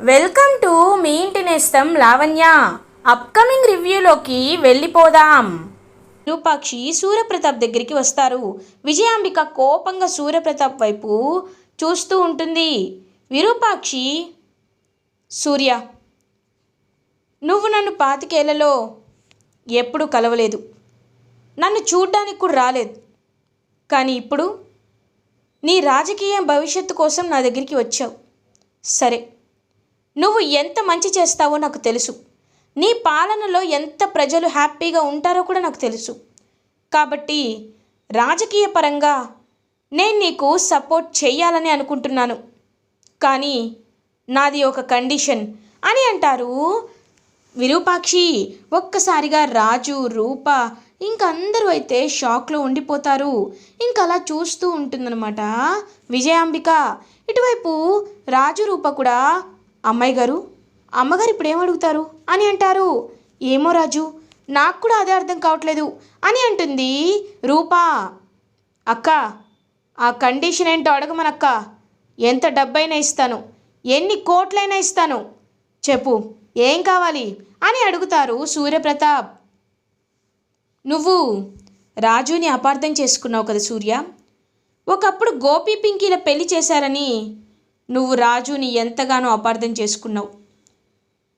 Welcome to me ఇంటి నేస్తం Lavanya. Upcoming రివ్యూలోకి వెళ్ళిపోదాం. విరూపాక్షి సూర్యప్రతాప్ దగ్గరికి వస్తారు. విజయాంబిక కోపంగా సూర్యప్రతాప్ వైపు చూస్తూ ఉంటుంది. విరూపాక్షి సూర్య నువ్వు నన్ను పాతికేళ్ళలో ఎప్పుడు కలవలేదు. నన్ను చూడ్డానికి కూడా రాలేదు. కానీ ఇప్పుడు నీ రాజకీయ భవిష్యత్తు కోసం నా దగ్గరికి వచ్చావు. సరే నువ్వు ఎంత మంచి చేస్తావో నాకు తెలుసు. నీ పాలనలో ఎంత ప్రజలు హ్యాపీగా ఉంటారో కూడా నాకు తెలుసు. కాబట్టి రాజకీయ పరంగా నేను నీకు సపోర్ట్ చేయాలని అనుకుంటున్నాను. కానీ నాది ఒక కండిషన్ అని అంటారు విరూపాక్షి. ఒక్కసారిగా రాజు రూప ఇంకందరూ అయితే షాక్లో ఉండిపోతారు. ఇంకా అలా చూస్తూ ఉంటుందన్నమాట. విజయాంబిక. ఇటువైపు రాజు రూప కూడా అమ్మాయి గారు అమ్మగారు ఇప్పుడు ఏమడుగుతారు అని అంటారు. ఏమో రాజు నాకు కూడా అదే అర్థం కావట్లేదు అని అంటుంది రూపా. అక్క ఆ కండిషన్ ఏంటో అడగమనక్క. ఎంత డబ్బైనా ఇస్తాను ఎన్ని కోట్లైనా ఇస్తాను. చెప్పు ఏం కావాలి? అని అడుగుతారు సూర్యప్రతాప్. నువ్వు రాజుని అపార్థం చేసుకున్నావు కదా సూర్య? ఒకప్పుడు గోపి పింకీల పెళ్ళి చేశారని నువ్వు రాజుని ఎంతగానో అపార్థం చేసుకున్నావు.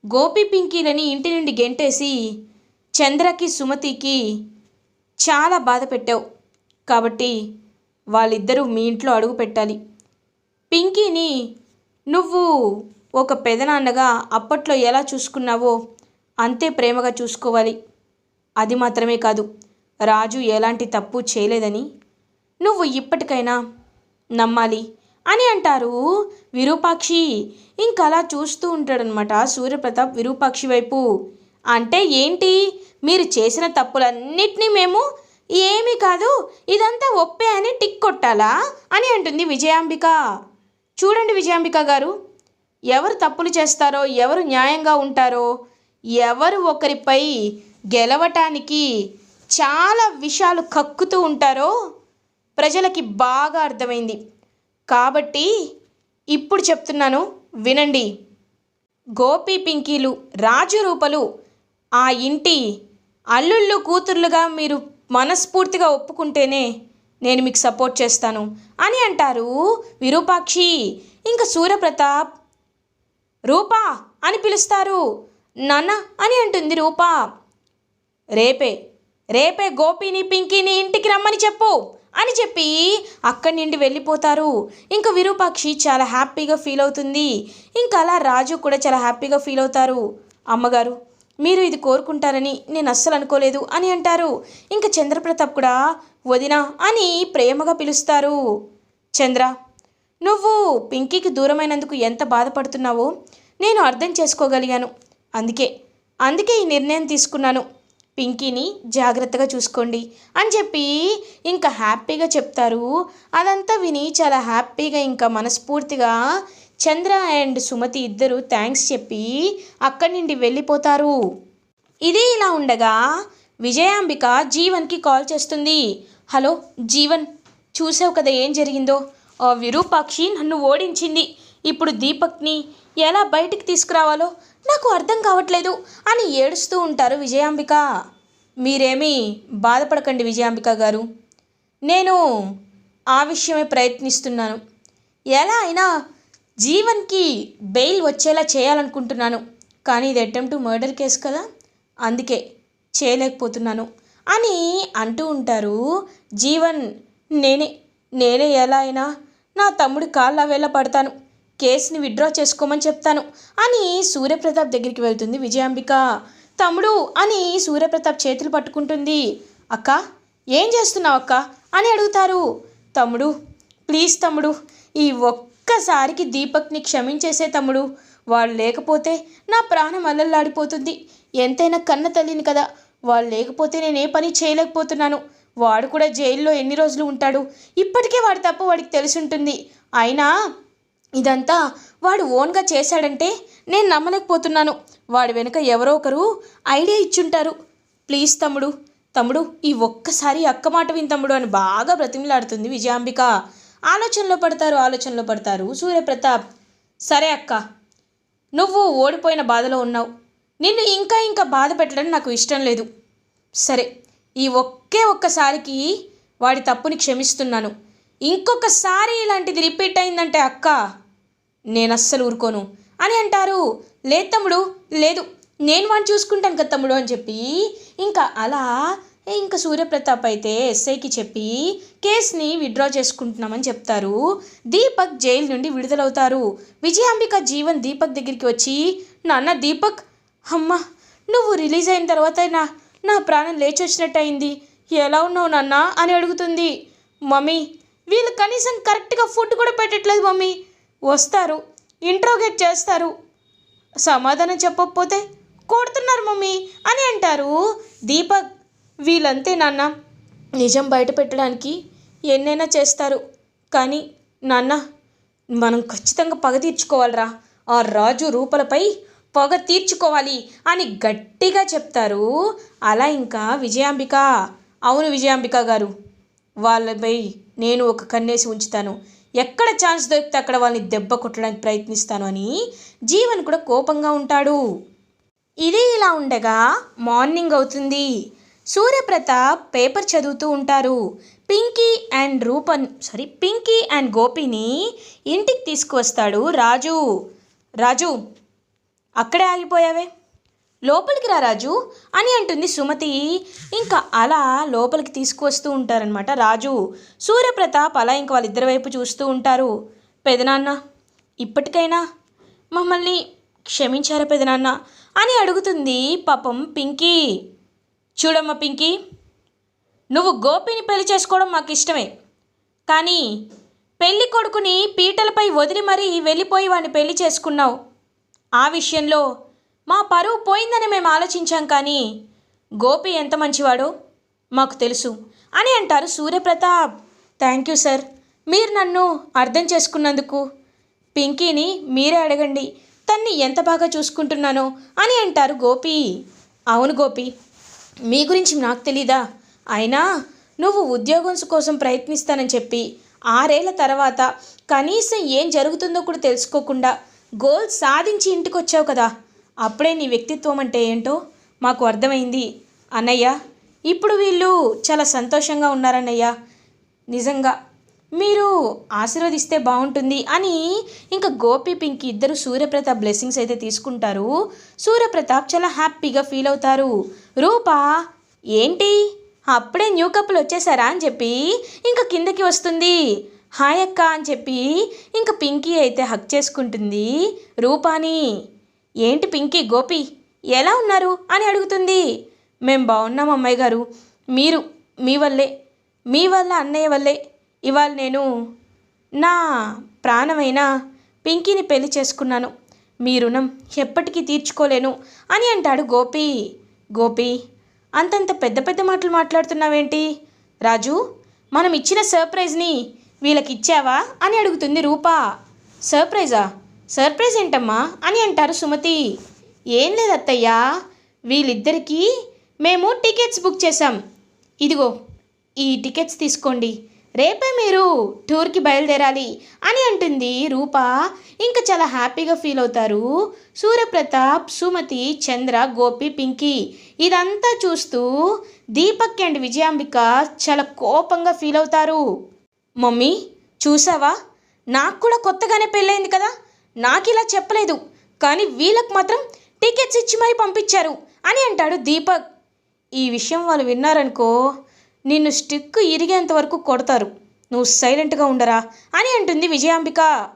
గోపి పింకీలని ఇంటి నుండి గెంటేసి చంద్రకి సుమతికి చాలా బాధ పెట్టావు. కాబట్టి వాళ్ళిద్దరూ మీ ఇంట్లో అడుగు పెట్టాలి. పింకీని నువ్వు ఒక పెదనాన్నగా అప్పట్లో ఎలా చూసుకున్నావో అంతే ప్రేమగా చూసుకోవాలి. అది మాత్రమే కాదు రాజు ఎలాంటి తప్పు చేయలేదని నువ్వు ఇప్పటికైనా నమ్మాలి. అని అంటారు విరూపాక్షి. ఇంకలా చూస్తూ ఉంటాడనమాట సూర్యప్రతాప్ విరూపాక్షి వైపు. అంటే ఏంటి? మీరు చేసిన తప్పులన్నిటినీ మేము ఏమీ కాదు ఇదంతా ఒప్పే అని టిక్ కొట్టాలా? అని అంటుంది విజయాంబిక. చూడండి విజయాంబిక గారు ఎవరు తప్పులు చేస్తారో ఎవరు న్యాయంగా ఉంటారో ఎవరు ఒకరిపై గెలవటానికి చాలా విషయాలు కక్కుతూ ఉంటారో ప్రజలకి బాగా అర్థమైంది. కాబట్టి ఇప్పుడు చెప్తున్నాను వినండి. గోపి పింకీలు రాజు రూపలు ఆ ఇంటి అల్లుళ్ళు కూతుర్లుగా మీరు మనస్ఫూర్తిగా ఒప్పుకుంటేనే నేను మీకు సపోర్ట్ చేస్తాను. అని అంటారు విరూపాక్షి. ఇంకా సూర్యప్రతాప్ రూపా అని పిలుస్తారు. నాన్న అని అంటుంది రూపా. రేపే రేపే గోపిని పింకీని ఇంటికి రమ్మని చెప్పు. అని చెప్పి అక్కడి నుండి వెళ్ళిపోతారు. ఇంకా విరూపాక్షి చాలా హ్యాపీగా ఫీల్ అవుతుంది. ఇంకా అలా రాజు కూడా చాలా హ్యాపీగా ఫీల్ అవుతారు. అమ్మగారు మీరు ఇది కోరుకుంటారని నేను అస్సలు అనుకోలేదు అని అంటారు. ఇంకా చంద్రప్రతాప్ కూడా వదిన అని ప్రేమగా పిలుస్తారు. చంద్ర నువ్వు పింకీకి దూరమైనందుకు ఎంత బాధపడుతున్నావో నేను అర్థం చేసుకోగలిగాను. అందుకే అందుకే ఈ నిర్ణయం తీసుకున్నాను. పింకీని జాగ్రత్తగా చూసుకోండి అని చెప్పి ఇంకా హ్యాపీగా చెప్తారు. అదంతా విని చాలా హ్యాపీగా ఇంకా మనస్ఫూర్తిగా చంద్ర అండ్ సుమతి ఇద్దరు థ్యాంక్స్ చెప్పి అక్కడి నుండి వెళ్ళిపోతారు. ఇది ఇలా ఉండగా విజయాంబిక జీవన్కి కాల్ చేస్తుంది. హలో జీవన్ చూసావు కదా ఏం జరిగిందో? ఆ విరూపాక్షి నన్ను ఓడించింది. ఇప్పుడు దీపక్ని ఎలా బయటికి తీసుకురావాలో నాకు అర్థం కావట్లేదు అని ఏడుస్తూ ఉంటారు విజయాంబిక. మీరేమీ బాధపడకండి విజయాంబిక గారు. నేను ఆ విషయమే ప్రయత్నిస్తున్నాను. ఎలా అయినా జీవన్కి బెయిల్ వచ్చేలా చేయాలనుకుంటున్నాను. కానీ ఇది అటెంప్ట్ మర్డర్ కేసు కదా. అందుకే చేయలేకపోతున్నాను అని అంటూ ఉంటారు జీవన్. నేనే నేనే ఎలా అయినా నా తమ్ముడి కాళ్ళ వేళ పడతాను. కేసుని విత్డ్రా చేసుకోమని చెప్తాను. అని సూర్యప్రతాప్ దగ్గరికి వెళ్తుంది విజయాంబిక. తమ్ముడు అని సూర్యప్రతాప్ చేతులు పట్టుకుంటుంది. అక్క ఏం చేస్తున్నావు అక్క? అని అడుగుతారు. తమ్ముడు ప్లీజ్ తమ్ముడు ఈ ఒక్కసారికి దీపక్ని క్షమించేసే తమ్ముడు. వాళ్ళు లేకపోతే నా ప్రాణం అల్లల్లాడిపోతుంది. ఎంతైనా కన్న తల్లిని కదా. వాళ్ళు లేకపోతే నేను ఏ పని చేయలేకపోతున్నాను. వాడు కూడా జైల్లో ఎన్ని రోజులు ఉంటాడు? ఇప్పటికే వాడి తప్ప వాడికి తెలిసి ఉంటుంది. అయినా ఇదంతా వాడు ఓన్గా చేశాడంటే నేను నమ్మలేకపోతున్నాను. వాడి వెనుక ఎవరో ఒకరు ఐడియా ఇచ్చుంటారు. ప్లీజ్ తమ్ముడు తమ్ముడు ఈ ఒక్కసారి అక్క మాట విని తమ్ముడు అని బాగా బ్రతిమలాడుతుంది విజయాంబిక. ఆలోచనలో పడతారు ఆలోచనలో పడతారు. సూర్యప్రతాప్ సరే అక్క నువ్వు ఓడిపోయిన బాధలో ఉన్నావు. నిన్ను ఇంకా ఇంకా బాధ పెట్టడం నాకు ఇష్టం లేదు. సరే ఈ ఒక్కే ఒక్కసారికి వాడి తప్పుని క్షమిస్తున్నాను. ఇంకొకసారి ఇలాంటిది రిపీట్ అయిందంటే అక్క. నేను అస్సలు ఊరుకోను. అని అంటారు. లేదు తమ్ముడు లేదు. నేను వాడిని చూసుకుంటాను కదా తమ్ముడు అని చెప్పి ఇంకా అలా ఇంకా సూర్యప్రతాప్ అయితే ఎస్ఐకి చెప్పి కేసుని విత్డ్రా చేసుకుంటున్నామని చెప్తారు. దీపక్ జైలు నుండి విడుదలవుతారు. విజయాంబిక జీవన్ దీపక్ దగ్గరికి వచ్చి నాన్న దీపక్ అమ్మ నువ్వు రిలీజ్ అయిన తర్వాత నా నా ప్రాణం లేచి వచ్చినట్టు అయింది ఎలా ఉన్నావు నాన్న? అని అడుగుతుంది. మమ్మీ వీళ్ళు కనీసం కరెక్ట్గా ఫుడ్ కూడా పెట్టట్లేదు మమ్మీ. వస్తారు ఇంట్రోగేట్ చేస్తారు. సమాధానం చెప్పకపోతే కొడుతున్నారు మమ్మీ అని అంటారు దీపక్. వీళ్ళంతే నాన్న. నిజం బయట పెట్టడానికి ఎన్నైనా చేస్తారు. కానీ నాన్న మనం ఖచ్చితంగా పగ తీర్చుకోవాలిరా. ఆ రాజు రూపలపై పగ తీర్చుకోవాలి అని గట్టిగా చెప్తారు. అలా ఇంకా విజయాంబిక. అవును విజయాంబిక గారు వాళ్ళపై నేను ఒక కన్నేసి ఉంచుతాను. ఎక్కడ ఛాన్స్ దొరికితే అక్కడ వాళ్ళని దెబ్బ కొట్టడానికి ప్రయత్నిస్తాను అని జీవన్ కూడా కోపంగా ఉంటాడు. ఇది ఇలా ఉండగా మార్నింగ్ అవుతుంది. సూర్యప్రతాప్ పేపర్ చదువుతూ ఉంటారు. Pinky and Rupan sorry Pinky and గోపిని ఇంటికి తీసుకువస్తాడు రాజు. రాజు అక్కడే ఆగిపోయావే? లోపలికి రా రాజు అని అంటుంది సుమతి. ఇంకా అలా లోపలికి తీసుకువస్తూ ఉంటారనమాట రాజు. సూర్యప్రతాప్ అలా ఇంకా వాళ్ళిద్దరి వైపు చూస్తూ ఉంటారు. పెదనాన్న ఇప్పటికైనా మమ్మల్ని క్షమించారా పెదనాన్న అని అడుగుతుంది పాపం పింకీ. చూడమ్మ పింకీ నువ్వు గోపిని పెళ్ళి చేసుకోవడం మాకు ఇష్టమే. కానీ పెళ్ళి కొడుకుని పీటలపై వదిలి మరీ వెళ్ళిపోయి వాడిని పెళ్ళి చేసుకున్నావు. ఆ విషయంలో మా పరువు పోయిందని మేము ఆలోచించాం కానీ గోపి ఎంత మంచివాడో మాకు తెలుసు అని అంటారు సూర్యప్రతాప్. Thank you sir. మీరు నన్ను అర్థం చేసుకున్నందుకు పింకీని మీరే అడగండి. తన్ని ఎంత బాగా చూసుకుంటున్నానో అని అంటారు గోపి. అవును గోపి మీ గురించి నాకు తెలీదా? అయినా నువ్వు ఉద్యోగం కోసం ప్రయత్నిస్తానని చెప్పి ఆరేళ్ళ తర్వాత కనీసం ఏం జరుగుతుందో కూడా తెలుసుకోకుండా గోల్ సాధించి ఇంటికి వచ్చావు కదా. అప్పుడే నీ వ్యక్తిత్వం అంటే ఏంటో మాకు అర్థమైంది అన్నయ్య. ఇప్పుడు వీళ్ళు చాలా సంతోషంగా ఉన్నారన్నయ్య. నిజంగా మీరు ఆశీర్వదిస్తే బాగుంటుంది అని ఇంకా గోపి పింకి ఇద్దరు సూర్యప్రతాప్ బ్లెస్సింగ్స్ అయితే తీసుకుంటారు. సూర్యప్రతాప్ చాలా హ్యాపీగా ఫీల్ అవుతారు. రూప ఏంటి? అప్పుడే న్యూ కప్పులు వచ్చేసారా అని చెప్పి ఇంకా కిందకి వస్తుంది. హాయ్ అక్క అని చెప్పి ఇంకా పింకీ అయితే హక్ చేసుకుంటుంది. రూపాని ఏంటి పింకీ గోపి ఎలా ఉన్నారు? అని అడుగుతుంది. మేం బాగున్నాం అమ్మాయి గారు. మీరు మీ వల్లే మీ వల్ల అన్నయ్య వల్లే. ఇవాళ నేను నా ప్రాణమైన పింకీని పెళ్ళి చేసుకున్నాను. మీ రుణం ఎప్పటికీ తీర్చుకోలేను అని అంటాడు గోపి. గోపి అంతంత పెద్ద పెద్ద మాటలు మాట్లాడుతున్నావేంటి? రాజు మనం ఇచ్చిన సర్ప్రైజ్ని వీళ్ళకి ఇచ్చావా అని అడుగుతుంది రూపా. సర్ప్రైజా? సర్ప్రైజ్ ఏంటమ్మా అని అంటారు సుమతి. ఏం లేదు అత్తయ్య వీళ్ళిద్దరికీ మేము టికెట్స్ బుక్ చేసాం ఇదిగో ఈ టికెట్స్ తీసుకోండి. రేపే మీరు టూర్కి బయలుదేరాలి అని అంటుంది రూప. ఇంకా చాలా హ్యాపీగా ఫీల్ అవుతారు సూర్యప్రతాప్ సుమతి చంద్ర గోపి పింకీ. ఇదంతా చూస్తూ దీపక్ అండ్ విజయాంబిక చాలా కోపంగా ఫీల్ అవుతారు. మమ్మీ చూసావా? నాకు కూడా కొత్తగానే పెళ్ళైంది కదా. నాకు ఇలా చెప్పలేదు. కానీ వీళ్ళకు మాత్రం టికెట్స్ ఇచ్చి మరీ పంపించారు అని అంటాడు దీపక్. ఈ విషయం వాళ్ళు విన్నారనుకో నిన్ను స్టిక్ ఇరిగేంత వరకు కొడతారు. నువ్వు సైలెంట్గా ఉండరా అని అంటుంది విజయాంబిక.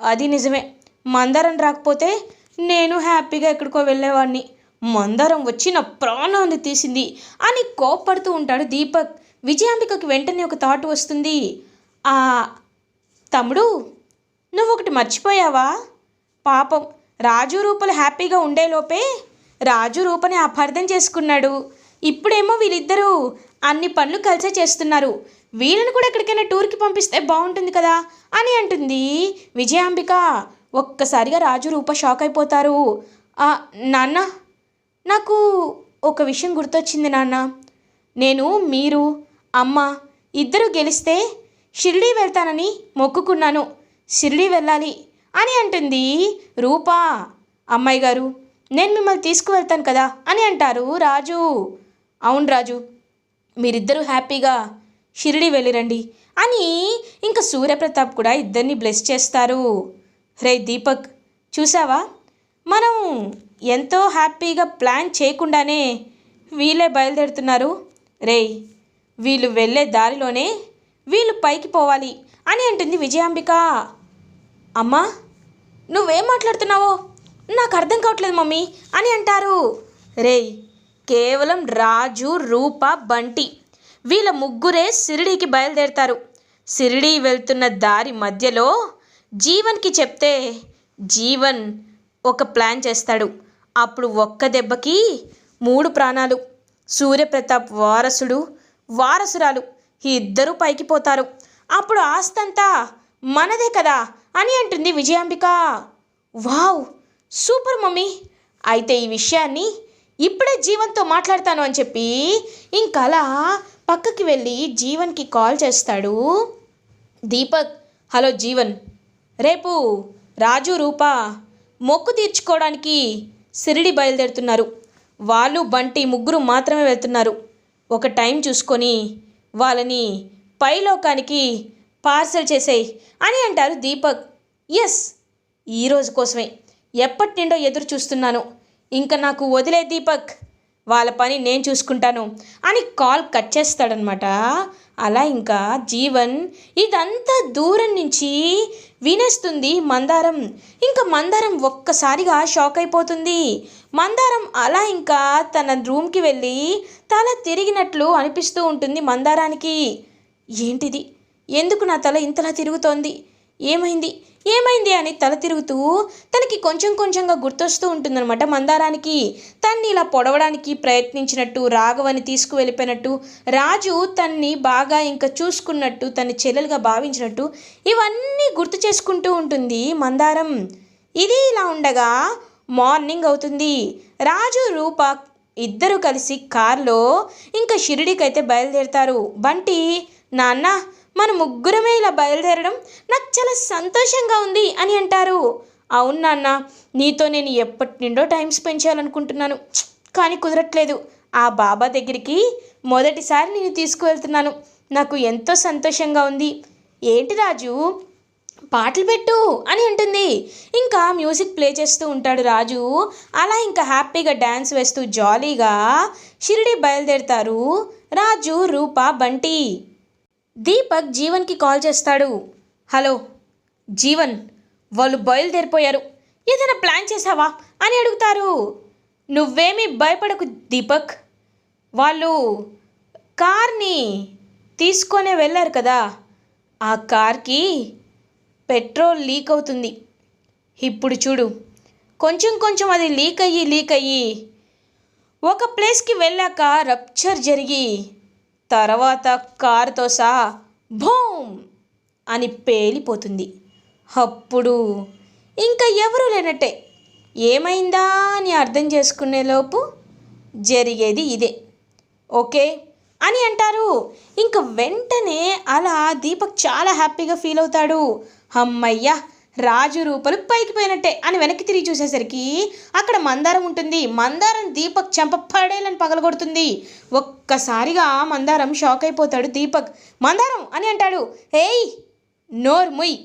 అది నిజమే. మందారం రాకపోతే నేను హ్యాపీగా ఎక్కడికో వెళ్ళేవాడిని. మందారం వచ్చి నా ప్రాణాన్ని తీసింది అని కోప్పడుతూ ఉంటాడు దీపక్. విజయాంబికకి వెంటనే ఒక థాట్ వస్తుంది. ఆ తమ్ముడు నువ్వు ఒకటి మర్చిపోయావా? పాపం. రాజు రూపలు హ్యాపీగా ఉండేలోపే రాజు రూపని అపార్థం చేసుకున్నాడు. ఇప్పుడేమో వీళ్ళిద్దరూ అన్ని పనులు కలిసే చేస్తున్నారు. వీళ్ళని కూడా ఎక్కడికైనా టూర్కి పంపిస్తే బాగుంటుంది కదా అని అంటుంది విజయాంబిక. ఒక్కసారిగా రాజు రూప షాక్ అయిపోతారు. నాన్న నాకు ఒక విషయం గుర్తొచ్చింది నాన్న. నేను మీరు అమ్మ ఇద్దరు గెలిస్తే షిరిడీ వెళ్తానని మొక్కుకున్నాను. షిరిడీ వెళ్ళాలి అని అంటుంది. రూపా అమ్మాయి గారు నేను మిమ్మల్ని తీసుకువెళ్తాను కదా అని అంటారు రాజు. అవును రాజు మీరిద్దరూ హ్యాపీగా షిరిడి వెళ్ళిరండి అని ఇంకా సూర్యప్రతాప్ కూడా ఇద్దరిని బ్లెస్ చేస్తారు. రే దీపక్ చూసావా మనం ఎంతో హ్యాపీగా ప్లాన్ చేయకుండానే వీళ్ళే బయలుదేరుతున్నారు. రే వీళ్ళు వెళ్ళే దారిలోనే వీళ్ళు పైకి పోవాలి అని అంటుంది విజయాంబిక. అమ్మా నువ్వేం మాట్లాడుతున్నావో? నాకు అర్థం కావట్లేదు మమ్మీ అని అంటారు. రేయ్ కేవలం రాజు రూప బంటి వీళ్ళ ముగ్గురే సిరిడీకి బయలుదేరుతారు. సిరిడీ వెళ్తున్న దారి మధ్యలో జీవన్కి చెప్తే జీవన్ ఒక ప్లాన్ చేస్తాడు. అప్పుడు ఒక్క దెబ్బకి మూడు ప్రాణాలు. సూర్యప్రతాప్ వారసుడు వారసురాలు ఇద్దరూ పైకి పోతారు. అప్పుడు ఆస్తంతా మనదే కదా అని అంటుంది విజయాంబిక. Wow super mummy. అయితే ఈ విషయాన్ని ఇప్పుడే జీవన్తో మాట్లాడతాను అని చెప్పి ఇంకలా పక్కకి వెళ్ళి జీవన్కి కాల్ చేస్తాడు. దీపక్ హలో జీవన్. రేపు రాజు రూప మొక్కు తీర్చుకోవడానికి సిరిడి బయలుదేరుతున్నారు. వాళ్ళు బంటి ముగ్గురు మాత్రమే వెళ్తున్నారు. ఒక టైం చూసుకొని వాళ్ళని పైలోకానికి పార్సల్ చేసేయి అని అంటారు దీపక్. ఎస్ ఈరోజు కోసమే. ఎప్పటి నుండో ఎదురు చూస్తున్నాను. ఇంకా నాకు వదిలే దీపక్. వాళ్ళ పని నేను చూసుకుంటాను అని కాల్ కట్ చేస్తాడనమాట అలా ఇంకా జీవన్ ఇదంతా దూరం నుంచి వినేస్తుంది మందారం. ఇంకా మందారం ఒక్కసారిగా షాక్ అయిపోతుంది. మందారం అలా ఇంకా తన రూమ్కి వెళ్ళి తల తిరిగినట్లు అనిపిస్తూ ఉంటుంది మందారానికి. ఏంటిది? ఎందుకు నా తల ఇంతలా తిరుగుతోంది? ఏమైంది? ఏమైంది అని తల తిరుగుతూ తనకి కొంచెం కొంచెంగా గుర్తొస్తూ ఉంటుందన్నమాట మందారానికి. తన్ని ఇలా పొడవడానికి ప్రయత్నించినట్టు రాఘవని తీసుకువెళ్ళిపోయినట్టు రాజు తన్ని బాగా ఇంకా చూసుకున్నట్టు తన చెల్లెలుగా భావించినట్టు ఇవన్నీ గుర్తు చేసుకుంటూ ఉంటుంది మందారం. ఇది ఇలా ఉండగా మార్నింగ్ అవుతుంది. రాజు రూప ఇద్దరు కలిసి కారులో ఇంకా షిరిడికైతే బయలుదేరుతారు. బంటి నాన్న మన ముగ్గురమే ఇలా బయలుదేరడం నాకు చాలా సంతోషంగా ఉంది అని అంటారు. అవును నాన్న నీతో నేను ఎప్పటి నుండో టైం స్పెండ్ చేయాలనుకుంటున్నాను. కానీ కుదరట్లేదు. ఆ బాబా దగ్గరికి మొదటిసారి నేను తీసుకువెళ్తున్నాను. నాకు ఎంతో సంతోషంగా ఉంది. ఏంటి రాజు? పాటలు పెట్టు అని అంటుంది. ఇంకా మ్యూజిక్ ప్లే చేస్తూ ఉంటాడు రాజు. అలా ఇంకా హ్యాపీగా డ్యాన్స్ వేస్తూ జాలీగా షిరిడి బయలుదేరుతారు రాజు రూప బంటి. దీపక్ జీవన్కి కాల్ చేస్తాడు. హలో జీవన్ వాళ్ళు బయలుదేరిపోయారు. ఏదైనా ప్లాన్ చేసావా అని అడుగుతారు. నువ్వేమీ భయపడకు దీపక్. వాళ్ళు కార్ని తీసుకొనే వెళ్ళారు కదా. ఆ కార్కి పెట్రోల్ లీక్ అవుతుంది. ఇప్పుడు చూడు. కొంచెం కొంచెం అది లీక్ అయ్యి లీక్ అయ్యి ఒక ప్లేస్కి వెళ్ళాక రప్చర్ జరిగి తర్వాత కారుతో సహా భూమ్ అని పేలిపోతుంది. అప్పుడు ఇంకా ఎవరూ లేనట్టే. ఏమైందా అని అర్థం చేసుకునేలోపు జరిగేది ఇదే. ఓకే అని అంటారు. ఇంకా వెంటనే అలా దీపక్ చాలా హ్యాపీగా ఫీల్ అవుతాడు. అమ్మయ్యా రాజు రూపలు పైకి పోయినట్టే అని వెనక్కి తిరిగి చూసేసరికి అక్కడ మందారం ఉంటుంది. మందారం దీపక్ చెంప పడేలని పగలగొడుతుంది. ఒక్కసారిగా మందారం షాక్ అయిపోతాడు దీపక్. మందారం అని అంటాడు. ఏయ్ నోర్ ముయ్.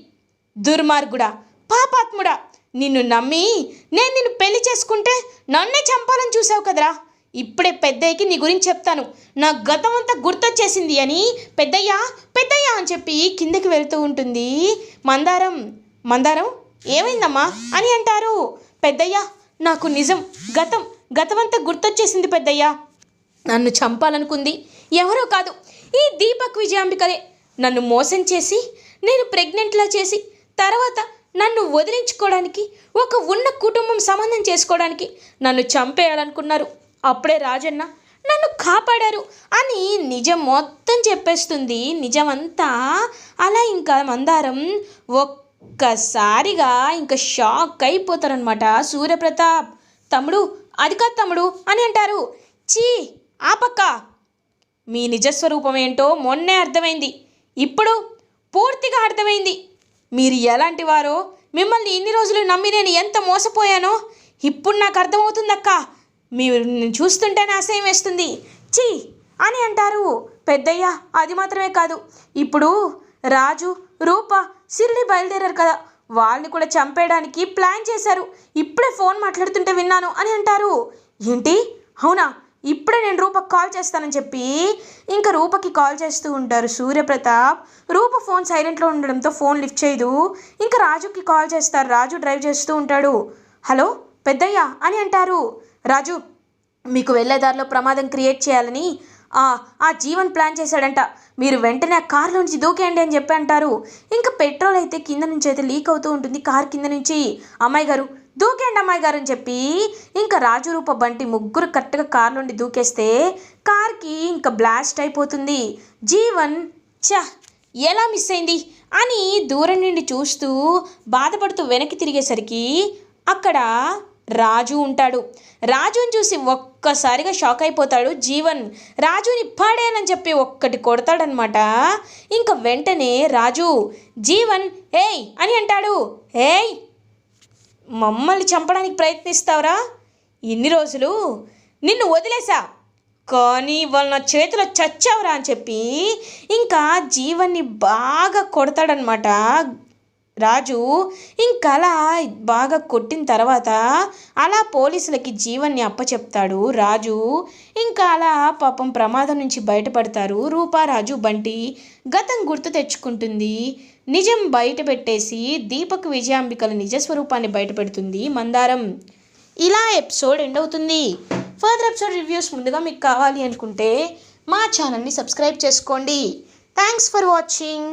దుర్మార్గుడా పాపాత్ముడా నిన్ను నమ్మి నేను నిన్ను పెళ్ళి చేసుకుంటే నన్నే చంపాలని చూసావు కదరా. ఇప్పుడే పెద్దయ్యకి నీ గురించి చెప్తాను. నా గతం అంతా గుర్తొచ్చేసింది అని పెద్దయ్యా పెద్దయ్య అని చెప్పి కిందకి వెళ్తూ ఉంటుంది. మందారం మందారం? ఏమైందమ్మా? అని అంటారు. పెద్దయ్య నాకు నిజం గతం గతమంతా గుర్తొచ్చేసింది పెద్దయ్య. నన్ను చంపాలనుకుంది ఎవరో కాదు ఈ దీపక్ విజయాంబికలే నన్ను మోసం చేసి నేను ప్రెగ్నెంట్లా చేసి తర్వాత నన్ను వదిలించుకోవడానికి ఒక ఉన్న కుటుంబం సంబంధం చేసుకోవడానికి నన్ను చంపేయాలనుకున్నారు. అప్పుడే రాజన్న నన్ను కాపాడారు అని నిజం మొత్తం చెప్పేస్తుంది. నిజమంతా అలా ఇంకా మందారం ఒక్కసారిగా ఇంకా షాక్ అయిపోతారనమాట సూర్యప్రతాప్ తమ్ముడు అది కాదు తమ్ముడు అని అంటారు. చీ ఆ పక్క. మీ నిజస్వరూపం ఏంటో మొన్నే అర్థమైంది. ఇప్పుడు పూర్తిగా అర్థమైంది. మీరు ఎలాంటి వారో మిమ్మల్ని ఇన్ని రోజులు నమ్మి నేను ఎంత మోసపోయానో ఇప్పుడు నాకు అర్థమవుతుందక్క. మీరు చూస్తుంటేనే అసహ్యం వేస్తుంది. చీ అని అంటారు. పెద్దయ్య అది మాత్రమే కాదు. ఇప్పుడు రాజు రూప సిరిడి బయలుదేరారు కదా. వాళ్ళని కూడా చంపేయడానికి ప్లాన్ చేశారు. ఇప్పుడే ఫోన్ మాట్లాడుతుంటే విన్నాను అని అంటారు. ఏంటి? అవునా? ఇప్పుడే నేను రూపకి కాల్ చేస్తానని చెప్పి ఇంకా రూపకి కాల్ చేస్తూ ఉంటారు సూర్యప్రతాప్. రూప ఫోన్ సైలెంట్లో ఉండడంతో ఫోన్ లిఫ్ట్ చేయదు. ఇంకా రాజుకి కాల్ చేస్తారు. రాజు డ్రైవ్ చేస్తూ ఉంటాడు. హలో పెద్దయ్య అని అంటారు. రాజు మీకు వెళ్ళే దారిలో ప్రమాదం క్రియేట్ చేయాలని ఆ జీవన్ ప్లాన్ చేశాడంట. మీరు వెంటనే ఆ కార్లోంచి దూకేయండి అని చెప్పి అంటారు. ఇంకా పెట్రోల్ అయితే కింద నుంచి అయితే లీక్ అవుతూ ఉంటుంది కార్ కింద నుంచి. అమ్మాయి గారు దూకేయండి అమ్మాయి గారు అని చెప్పి ఇంకా రాజు రూప బంటి ముగ్గురు కరెక్ట్గా కార్ నుండి దూకేస్తే కార్కి ఇంకా బ్లాస్ట్ అయిపోతుంది. జీవన్ చ ఎలా మిస్ అయింది? అని దూరం నుండి చూస్తూ బాధపడుతూ వెనక్కి తిరిగేసరికి అక్కడ రాజు ఉంటాడు. రాజుని చూసి ఒక్కసారిగా షాక్ అయిపోతాడు జీవన్. రాజుని పాడేనని చెప్పి ఒక్కటి కొడతాడనమాట ఇంకా వెంటనే రాజు జీవన్ ఏయ్! అని అంటాడు. ఏయ్! మమ్మల్ని చంపడానికి ప్రయత్నిస్తావురా? ఇన్ని రోజులు నిన్ను వదిలేసా కానీ వాళ్ళ నా చేతిలో చచ్చావురా అని చెప్పి ఇంకా జీవన్ని బాగా కొడతాడనమాట రాజు ఇంకా అలా బాగా కొట్టిన తర్వాత అలా పోలీసులకి జీవన్ని అప్పచెప్తాడు రాజు. ఇంకా అలా పాపం ప్రమాదం నుంచి బయటపడతారు రూపారాజు బంటి. గతం గుర్తు తెచ్చుకుంటుంది. నిజం బయట పెట్టేసి దీపక్ విజయాంబికల నిజస్వరూపాన్ని బయటపెడుతుంది మందారం. ఇలా ఎపిసోడ్ ఎండ్ అవుతుంది. ఫర్దర్ ఎపిసోడ్ రివ్యూస్ ముందుగా మీకు కావాలి అనుకుంటే మా ఛానల్ని సబ్స్క్రైబ్ చేసుకోండి. Thanks for watching.